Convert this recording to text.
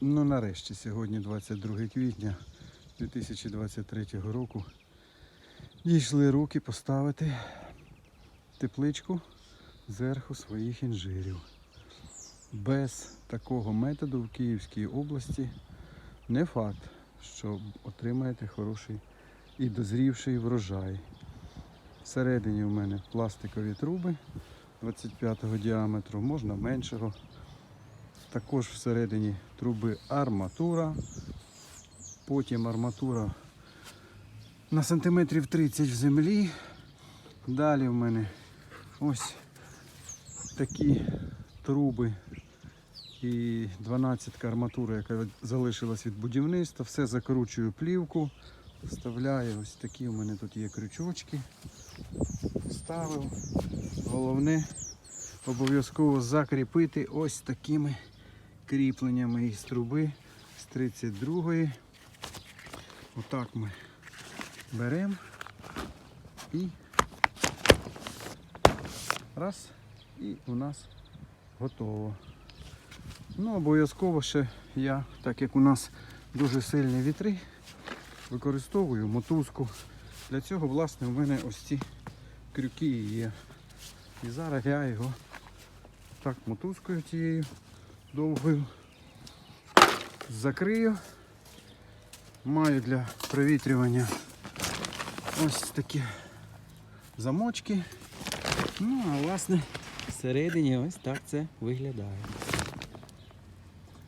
Ну, нарешті, сьогодні 22 квітня 2023 року. Дійшли руки поставити тепличку зверху своїх інжирів. Без такого методу в Київській області не факт, що отримаєте хороший і дозрівший врожай. Всередині у мене пластикові труби 25 діаметру, можна меншого. Також всередині труби арматура. Потім арматура на сантиметрів 30 в землі. Далі в мене ось такі труби і 12 арматура, яка залишилась від будівництва. Все закручую плівку, вставляю ось такі у мене тут є крючочки. Вставив. Головне обов'язково закріпити ось такими кріпленнями із труби з 32-ї. Отак ми беремо і раз, і у нас готово. Ну, обов'язково ще я, так як у нас дуже сильні вітри, використовую мотузку. Для цього, власне, у мене ось ці крюки є. І зараз я його так мотузкою тією довгою закрию. Маю для провітрювання ось такі замочки. Ну, а власне всередині ось так це виглядає.